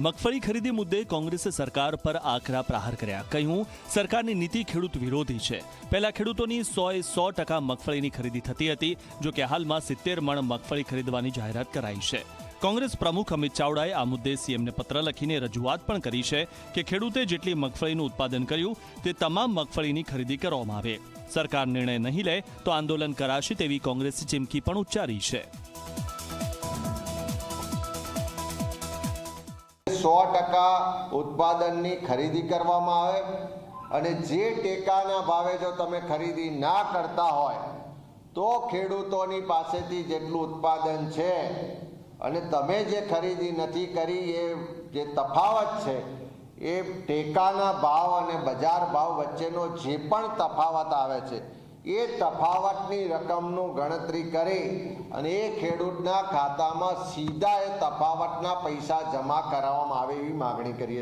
મગફળી ખરીદી મુદ્દે કોંગ્રેસે સરકાર પર આકરા પ્રહાર કર્યા. કહ્યું, સરકારની નીતિ ખેડૂત વિરોધી છે. પહેલા ખેડૂતોની સોએ સો ટકા મગફળીની ખરીદી થતી હતી, જો કે હાલમાં સિત્તેર મણ મગફળી ખરીદવાની જાહેરાત કરાઈ છે. કોંગ્રેસ પ્રમુખ અમિત ચાવડાએ આ મુદ્દે સીએમને પત્ર લખીને રજૂઆત પણ કરી છે કે ખેડૂતે જેટલી મગફળીનું ઉત્પાદન કર્યું, તે તમામ મગફળીની ખરીદી કરવામાં આવે. સરકાર નિર્ણય નહીં લે તો આંદોલન કરાશે તેવી કોંગ્રેસે ચીમકી પણ ઉચ્ચારી છે. સો ટકા ઉત્પાદનની ખરીદી કરવામાં આવે અને જે ટેકાના ભાવે જો તમે ખરીદી ના કરતા હોય, તો ખેડૂતોની પાસેથી જેટલું ઉત્પાદન છે અને તમે જે ખરીદી નથી કરી, એ જે તફાવત છે, એ ટેકાના ભાવ અને બજાર ભાવ વચ્ચેનો જે પણ તફાવત આવે છે એ તફાવતની રકમનું ગણતરી કરી અને એ ખેડૂતના ખાતામાં સીધા એ તફાવતના પૈસા જમા કરાવવામાં આવે એવી માગણી કરીએ